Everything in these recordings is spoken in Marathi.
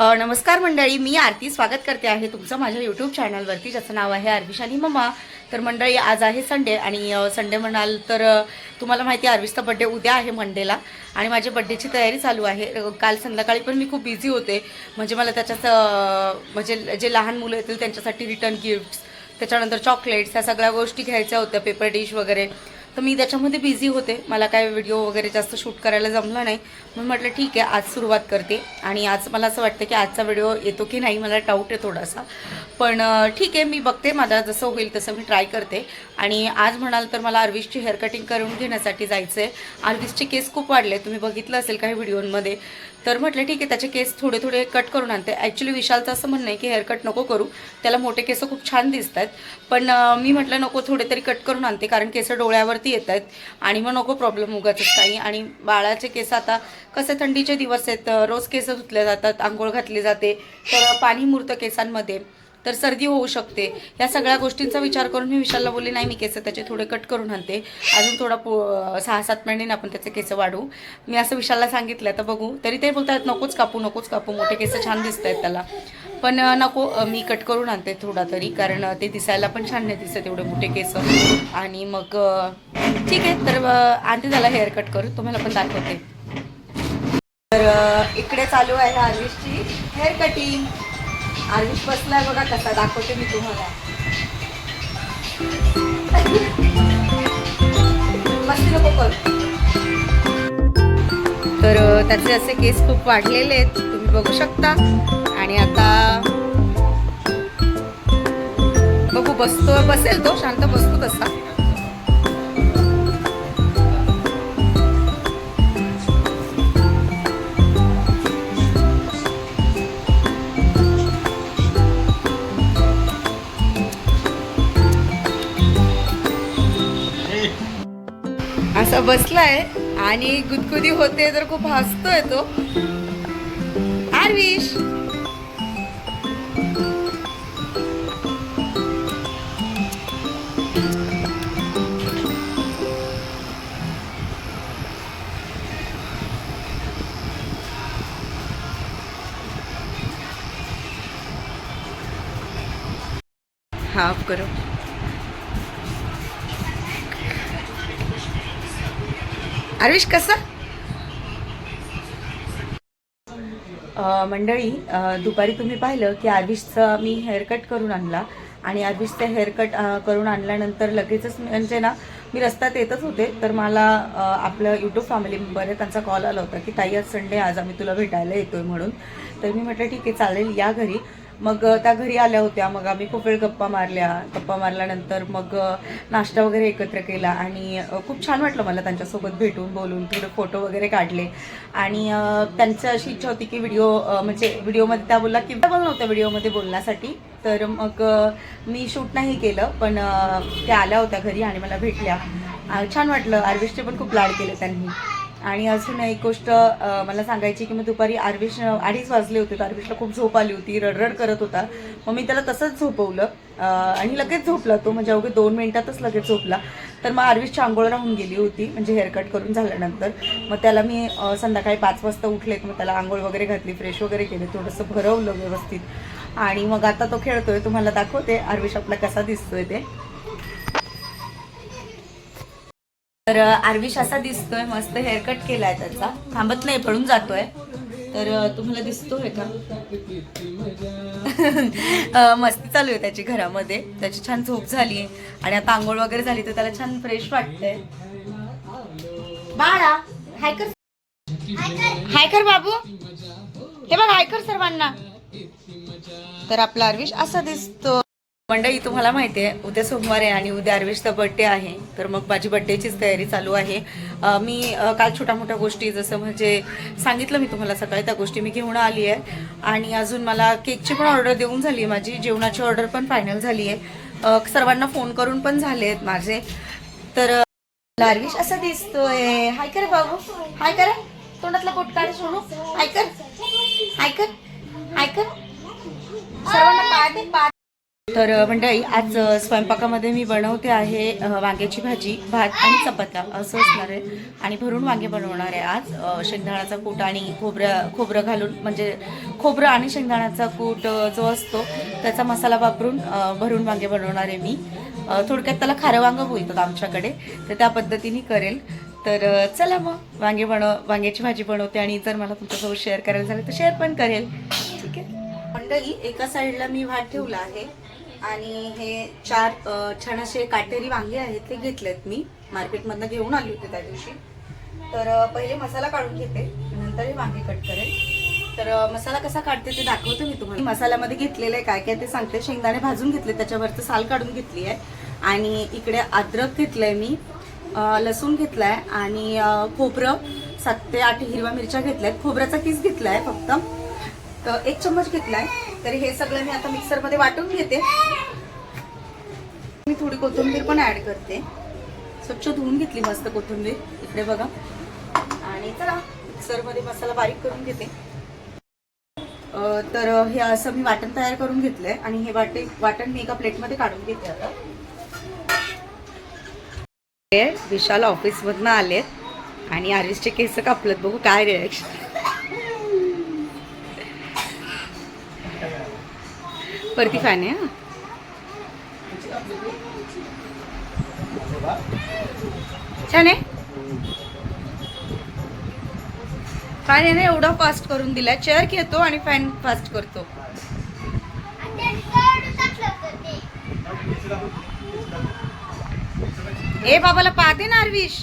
नमस्कार मंडळी मी आरती स्वागत करते आहे तुमचं माझ्या यूट्यूब चॅनलवरती ज्याचं नाव आहे आरविशाली मम्मा तर मंडळी आज आहे संडे आणि संडे म्हणाल तर तुम्हाला माहिती आहे आरवीसचा बड्डे उद्या आहे मंडेला आणि माझ्या बड्डेची तयारी चालू आहे. काल संध्याकाळी पण मी खूप बिझी होते. म्हणजे मला त्याच्यात म्हणजे जे लहान मुलं येतील त्यांच्यासाठी रिटर्न गिफ्ट्स त्याच्यानंतर चॉकलेट्स ह्या सगळ्या गोष्टी घ्यायच्या होत्या पेपर डिश वगैरे. तर मी त्याच्यामध्ये बिझी होते. मला काय व्हिडिओ वगैरे जास्त शूट करायला जमलं नाही. म्हणून म्हटलं ठीक आहे आज सुरुवात करते. आणि आज मला असं वाटतं की आजचा व्हिडिओ येतो की नाही मला डाऊट आहे थोडासा. पण ठीक आहे मी बघते. माझा जसं होईल तसं मी ट्राय करते. आणि आज म्हणाल तर मला आर्विसची हेअर कटिंग करून घेण्यासाठी जायचं आहे आर्विसचे केस खूप वाढले तुम्ही बघितलं असेल काही व्हिडिओमध्ये तर म्हटलं ठीक आहे त्याचे केस थोडे थोडे कट करून आणते. ॲक्च्युली विशालचं असं म्हणणं आहे की हेअर कट नको करू. त्याला मोठे केस खूप छान दिसत आहेत पण मी म्हटलं नको थोडे तरी कट करून आणते कारण केस डोळ्यावरती येत आहेत आणि मग नको प्रॉब्लेम उगाचच काही. आणि बाळाचे केस आता कसे थंडीचे दिवस आहेत रोज केस धुतले जातात आंघोळ घातली जाते तर पाणी मुरतं केसांमध्ये. तर सर्दी होऊ शकते. या सगळ्या गोष्टींचा विचार करून मी विशालला बोलले नाही मी केस त्याचे थोडे कट करून आणते. अजून थोडा पो सहा सात महिन्याने आपण त्याचे केस वाढवू मी असं विशालला सांगितलं तर बघू. तरी ते बोलतात नकोच कापू नकोच कापू मोठे केस छान दिसत आहेत त्याला. पण नको मी कट करून आणते थोडा तरी कारण ते दिसायला पण छान नाही दिसत एवढे मोठे केस. आणि मग ठीक आहे तर आणते त्याला हेअर कट करू तुम्हाला पण दाखवते. तर इकडे चालू आहे आर्विशची हेअर कटिंग. आयुष बसलाय बघा कसा दाखवते मी तुम्हाला. मस्ती नको करू. तर त्याचे असे केस खूप वाढलेले आहेत तुम्ही बघू शकता. आणि आता बघू बसतो बसेल तो शांत बसतो तसा. असा बसलाय आणि गुदगुदी होते तर खूप हसतोय तो. आरविश! आरुष कसं? मंडळी दुपारी तुम्ही पाहिलं की आर्विशचा मी हेअरकट करून आणला आणि आर्विशचा हेअरकट करून आणल्यानंतर लगेचच म्हणजे ना मी रस्त्यात येतच होते. तर मला आपलं यूट्यूब फॅमिली मेंबर आहे त्यांचा कॉल आला होता की ताई आज संडे आज आम्ही तुला भेटायला येतोय म्हणून. तर मी म्हटलं ठीक आहे चालेल या घरी. मग त्या घरी आल्या होत्या. मग आम्ही खूप वेळ गप्पा मारल्या. गप्पा मारल्यानंतर मग नाश्ता वगैरे एकत्र केला आणि खूप छान वाटलं मला त्यांच्यासोबत भेटून बोलून थोडे फोटो वगैरे काढले. आणि त्यांचं अशी इच्छा होती की व्हिडिओ म्हणजे व्हिडिओमध्ये त्या बोलला की बोल नव्हत्या व्हिडिओमध्ये बोलण्यासाठी. तर मग मी शूट नाही केलं पण त्या आल्या होत्या घरी आणि मला भेटल्या. छान वाटलं. आर्विशचे पण खूप लाड केले त्यांनी. आणि अजून एक गोष्ट मला सांगायची की मग दुपारी आर्विश अडीच वाजले होते तर आर्विशला खूप झोप आली होती रडरड करत होता. मग मी त्याला तसंच झोपवलं आणि लगेच झोपला तो. म्हणजे अवघे दोन मिनिटातच लगेच झोपला. तर मग आर्विशची आंघोळ राहून गेली होती म्हणजे हेअरकट करून झाल्यानंतर. मग त्याला मी संध्याकाळी पाच वाजता उठले मग त्याला आंघोळ वगैरे घातली फ्रेश वगैरे केले थोडंसं भरवलं व्यवस्थित. आणि मग आता तो खेळतोय तुम्हाला दाखवते आर्विश आपला कसा दिसतोय ते. तर आरविश आर्विश असा दिसतोय मस्त हेअरकट केलाय त्याचा. थांबत नाही पळून जातोय. तर तुम्हाला दिसतोय का? मस्ती चालू आहे त्याची घरामध्ये. त्याची छान झोप झाली. आणि आता आंघोळ वगैरे झाली तर त्याला छान फ्रेश वाटतंय. बाळा हाय कर. हाय कर बाबू. हे बघ हाय कर सर्वांना. तर आपला आर्विश असा दिसतो. मंडळी तुम्हाला माहिती आहे उद्या सोमवार आहे आणि उद्या आर्विशचा बड्डे आहे. तर मग माझी बड्डेचीच तयारी चालू आहे. मी काल छोट्या मोठ्या गोष्टी जसं म्हणजे सांगितलं मी तुम्हाला सकाळी त्या गोष्टी मी घेऊन आली आहे. आणि अजून मला केकची पण ऑर्डर देऊन झाली आहे माझी. जेवणाची ऑर्डर पण फायनल झाली आहे. सर्वांना फोन करून पण झाले आहेत माझे. तर अ, असं दिसतोय. हाय कर बाबू. हाय कर. तोंडातला पोट काढ सोडू. हाय कर. हाय कर. हाय कर. सर्वांना पाय दे तर मंडळी आज स्वयंपाकामध्ये मी बनवते आहे वांग्याची भाजी भात आणि चपात्या. असं असणार आहे. आणि भरून वांगे बनवणार आहे आज. शेंगदाण्याचा कूट आणि खोबरं खोबरं घालून म्हणजे खोबरं आणि शेंगदाण्याचा कूट जो असतो त्याचा मसाला वापरून भरून वांगे बनवणार आहे मी. थोडक्यात त्याला खारं वांगं बोलतात आमच्याकडे. तर त्या पद्धतीने करेल. तर चला मग वांगे बनव वांग्याची भाजी बनवते आणि जर मला तुमच्यासोबत शेअर करायला झालं तर शेअर पण करेल. ठीक आहे? मंडळी एका साईडला मी भात ठेवला आहे. आणि हे चार छान असे काटेरी वांगे आहेत ते घेतलेत मी. मार्केटमधनं घेऊन आली होती त्या दिवशी. तर पहिले मसाला काढून घेते. नंतर हे वांगे कट करेल तर मसाला कसा काढते ते दाखवते मी तुम्हाला. मसाल्यामध्ये घेतलेलं आहे काय काय ते सांगते. शेंगदाणे भाजून घेतले त्याच्यावरचं साल काढून घेतली आहे. आणि इकडे अद्रक घेतलंय मी. लसूण घेतलाय. आणि खोबरं सात ते आठ हिरव्या मिरच्या घेतल्यात. खोबऱ्याचा किस घेतलाय फक्त? तर एक चम्मच घेतलाय. तर हे सगळं मी आता मिक्सरमध्ये वाटून घेते. मी थोडी कोथिंबीर पण ऍड करते. स्वच्छ धुवून घेतली मस्त कोथिंबीर. इकडे बघा. आणि चला मिक्सरमध्ये मसाला बारीक करून घेते. तर हे असं मी वाटण तयार करून घेतलंय. आणि हे वाटे वाटण मी एका प्लेटमध्ये काढून घेते आता. विशाल ऑफिस मधन आलेत. आणि आरिसचे केस कापलेत. बघू काय रिॲक्शन परती फॅन आहे छान आहे. फॅन याने एवढा फास्ट करून दिला चेअर घेतो आणि फॅन फास्ट करतो. ए बाबाला पाहते ना अरविश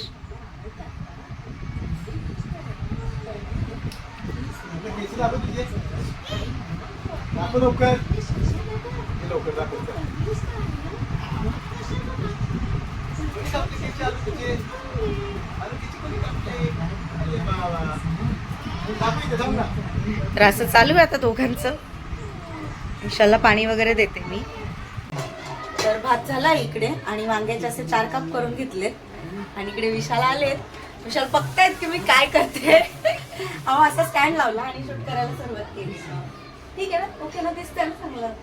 दाखव लवकर. तर असं चालू आहे आता दोघांचं. विशालला पाणी वगैरे देते मी. तर भात झाला इकडे आणि वांग्याचे असे चार काप करून घेतले आणि इकडे विशाल आलेत. विशाल बघतायत की मी काय करते. अहो असा स्टँड लावला आणि शूट करायला सुरुवात केली. ठीक आहे ना? ओके ना दिसतंय ना चांगलं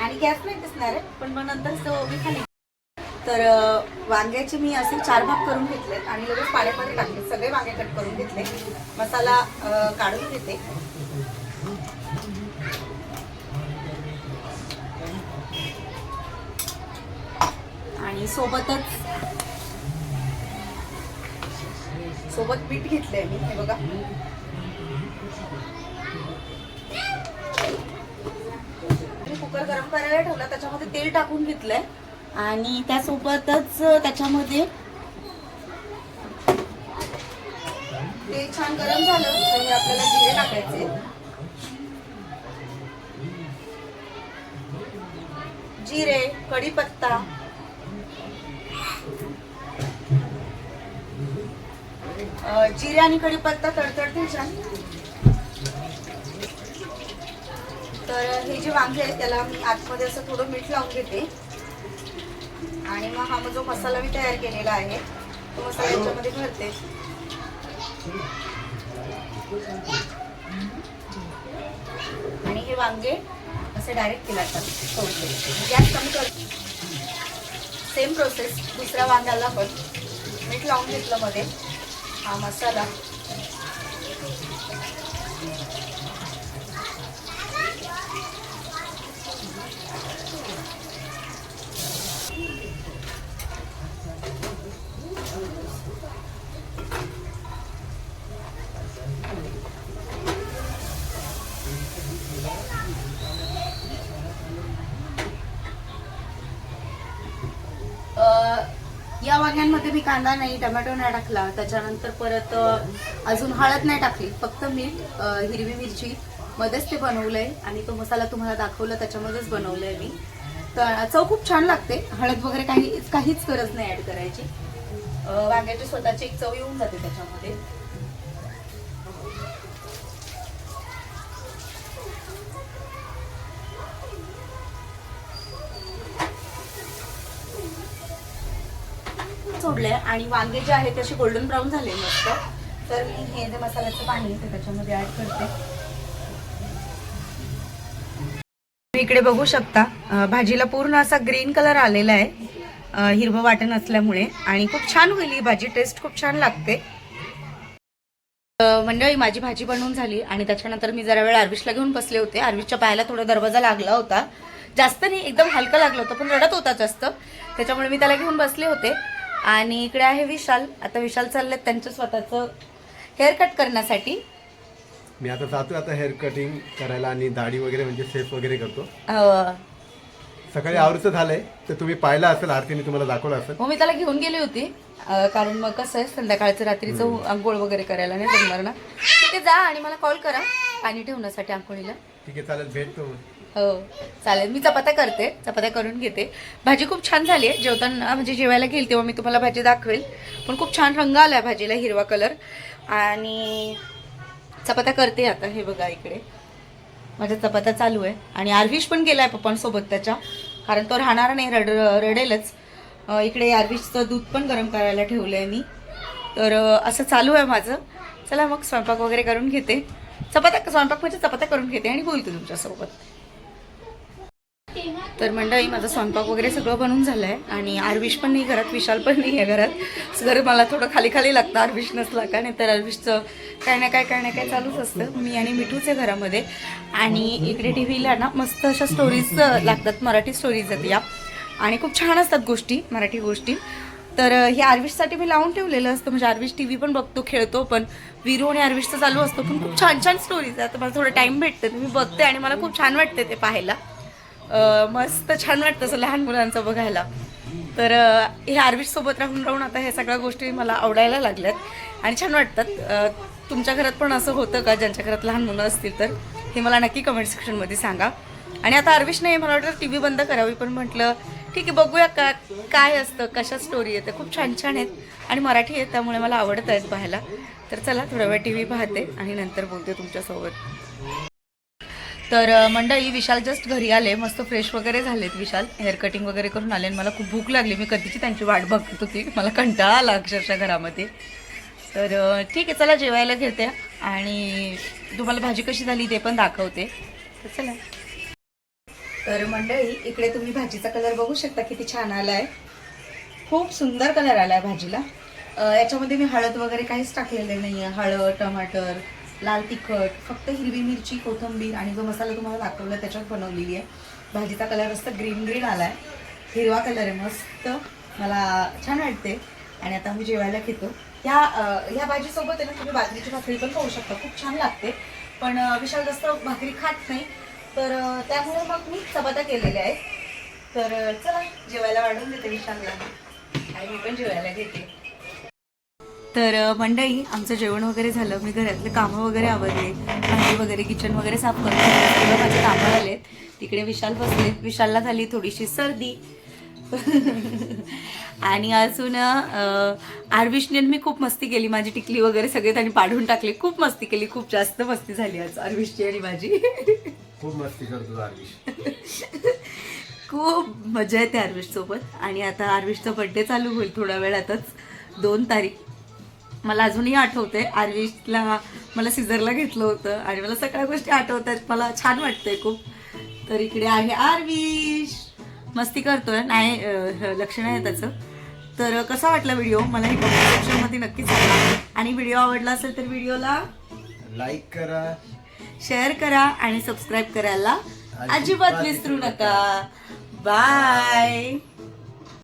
आणि गॅस नाही दिसणार आहे पण मग नंतर तो मी खाली तर वांग्याचे मी असे चार भाग करून घेतले आणि लगेच पाण्यामध्ये टाकले. सगळे वांगे कट करून घेतले. मसाला काढून घेते. आणि सोबतच सोबत पीठ घेतलंय मी हे बघा मी कुकर गरम करायला ठेवला त्याच्यामध्ये तेल टाकून घेतलंय. आणि त्यासोबतच त्याच्यामध्ये ते छान गरम झालं तर हे आपल्याला जिरे टाकायचे. जिरे कढीपत्ता. जिरे आणि कढीपत्ता तडतडतील छान. तर हे जे वांगे आहेत त्याला मी आतमध्ये असं थोडं मीठ लावून घेते. आणि मग हा मग जो मसाला मी तयार केलेला आहे तो मसाला याच्यामध्ये भरते आणि हे वांगे असे डायरेक्ट केला सोडते. गॅस कमी कर सेम प्रोसेस दुसऱ्या वांग्याला पण. मीठ लावून घेतलं मध्ये. हा मसाला. या वांग्यांमध्ये मी कांदा नाही टमॅटो नाही टाकला. त्याच्यानंतर परत अजून हळद नाही टाकली. फक्त मीठ हिरवी मिरची मध्येच ते बनवलंय. आणि तो मसाला तुम्हाला दाखवला त्याच्यामध्येच बनवलंय मी. तर चव खूप छान लागते. हळद वगैरे काही काहीच गरज नाही ऍड करायची. वांग्याची स्वतःची एक चव येऊन जाते त्याच्यामध्ये. सोडले आणि वांगे जे आहेत ते गोल्डन ब्राऊन झाले मस्त. तर मी हे जे मसाल्याचं पाणी ते त्याच्यामध्ये ऍड करते. इकडे बघू शकता भाजीला पूर्ण असा ग्रीन कलर आलेला आहे. हिरवं वाटण असल्यामुळे. आणि खूप छान होईल ही भाजी टेस्ट खूप छान लागते. मंडळी माझी भाजी बनवून झाली आणि त्याच्यानंतर मी जरा वेळ आर्विशला घेऊन बसले होते. आर्विशच्या पायाला थोडा दरवाजा लागला होता. जास्त नाही एकदम हलका लागलं होतं पण रडत होता जास्त. त्याच्यामुळे मी त्याला घेऊन बसले होते. आणि इकडे आहे विशाल. आता विशाल चाललेत त्यांचं स्वतःचं हेअर कट करण्यासाठी. मी आता जातो आता हेअर कटिंग करायला आणि दाढी वगैरे म्हणजे सेफ वगैरे करतो. अ, सकाळी आवृत्त झालंय तर तुम्ही पाहिलं असेल आरतीने तुम्हाला दाखवलं असेल. मग मी त्याला घेऊन गेली होती. अं, कारण मग कसं आहे संध्याकाळचं रात्रीचं आंघोळ वगैरे करायला नाही जमणार ना. ठीक आहे जा आणि मला कॉल करा. पाणी ठेवण्यासाठी आंघोळीला. ठीक आहे चालेल भेटतो मग. हो चालेल. मी चपात्या करते. चपात्या करून घेते. भाजी खूप छान झाली आहे. जेवताना म्हणजे जेवायला घेईल तेव्हा मी तुम्हाला भाजी दाखवेल. पण खूप छान रंग आला आहे भाजीला हिरवा कलर आणि चपात्या करते आता. हे बघा इकडे. माझ्या चपात्या चालू आहे. आणि आर्विश पण गेला आहे पप्पांसोबत त्याच्या. कारण तो राहणार नाही रड रडेलच. इकडे आर्विशचं दूध पण गरम करायला ठेवलं आहे मी. तर असं चालू आहे माझं. चला मग स्वयंपाक वगैरे करून घेते. चपात्या स्वयंपाक म्हणजे चपात्या करून घेते आणि बोलते तुमच्यासोबत. तर मंडळी माझा स्वयंपाक वगैरे सगळं बनून झालं आहे आणि आरविश पण नाही घरात विशाल पण नाही आहे घरात. घर मला थोडं खाली खाली लागतं आरविश नसला का? नाही तर आरविशचं काय ना काय काय ना काय चालूच असतं. मी आणि मिठूच आहे घरामध्ये. आणि इकडे टी व्हीला ना मस्त अशा स्टोरीज लागतात. मराठी स्टोरीज आहेत या. आणि खूप छान असतात गोष्टी मराठी गोष्टी. तर हे आर्विशसाठी मी लावून ठेवलेलं असतं. म्हणजे आर्विश टी व्ही पण बघतो खेळतो पण विरू आणि आर्विशचं चालू असतो. पण खूप छान छान स्टोरीज आहे आता मला थोडं टाईम भेटतं तर मी बघते आणि मला खूप छान वाटते ते पाहायला. मस्त छान वाटतं असं लहान मुलांचं बघायला. तर हे आर्विश सोबत राहून राहून आता ह्या सगळ्या गोष्टी मला आवडायला लागल्यात. आणि छान वाटतात. तुमच्या घरात पण असं होतं का? ज्यांच्या घरात लहान मुलं असतील तर. हे मला नक्की कमेंट सेक्शनमध्ये सांगा. आणि आता आर्विश नाही मला वाटतं टी व्ही बंद करावी पण म्हटलं ठीक आहे बघूया का काय असतं कशा स्टोरी येते खूप छान छान आहेत. आणि मराठी आहेत त्यामुळे मला आवडत आहेत पाहायला. तर चला थोडा वेळ टी व्ही पाहते आणि नंतर बोलते तुमच्यासोबत. तर मंडळी विशाल जस्ट घरी आले. मस्त फ्रेश वगैरे झालेत विशाल. हेअर कटिंग वगैरे करून आले आणि मला खूप भूक लागली. मी कधीची त्यांची वाट बघत होती. मला कंटाळा आला अक्षरशः घरामध्ये. तर ठीक आहे चला जेवायला घेते. आणि तुम्हाला भाजी कशी झाली ते पण दाखवते. तर चला. तर मंडळी इकडे तुम्ही भाजीचा कलर बघू शकता किती छान आला आहे खूप सुंदर कलर आला आहे भाजीला याच्यामध्ये मी हळद वगैरे काहीच टाकलेलं नाही आहे हळद टमाटर लाल तिखट फक्त हिरवी मिरची कोथिंबीर आणि जो मसाला तुम्हाला दाखवला त्याच्यात बनवलेली आहे. भाजीचा कलर असतं ग्रीन ग्रीन आला आहे हिरवा कलर आहे मस्त. मला छान वाटते आणि आता मी जेवायला घेतो. ह्या ह्या भाजीसोबत आहे ना तुम्ही बाजरीची भाकरी पण खाऊ शकता. खूप छान लागते. पण विशाल जास्त भाकरी खात नाही. तर त्यामुळे मग मी चपात्या केलेल्या आहेत. तर चला जेवायला वाढवून देते विशालला. आणि मी पण जेवायला घेते. तर अ, मंडळी आमचं जेवण वगैरे झालं. मी घरातले कामं वगैरे आवरले. भांडी वगैरे किचन वगैरे साफ करून माझे कामं आलेत तिकडे विशाल बसले. विशालला झाली थोडीशी सर्दी. आणि अजून आणि मी खूप मस्ती केली. माझी टिकली वगैरे सगळे त्यांनी पाडून टाकली. खूप मस्ती केली. खूप जास्त मस्ती झाली आज आरविशची आणि माझी. खूप मस्ती करतो आरविश खूप मजा येते आर्विश सोबत आणि आता आर्विशचा बड्डे चालू होईल थोड्या वेळातच दोन तारीख. मला अजूनही आठवते आर्विशला मला सिझरला घेतलं होतं आणि मला सगळ्या गोष्टी आठवत आहेत मला छान वाटतंय खूप. तर इकडे आहे आर्विश मस्ती करतोय. नाही लक्ष नाही आहे त्याचं. तर कसा वाटला व्हिडिओ? मला हे कमेंट सेक्शनमध्ये नक्कीच सांगा. आणि व्हिडिओ आवडला असेल तर व्हिडिओला लाईक करा. शेअर करा आणि सबस्क्राईब करायला अजिबात विसरू नका. बाय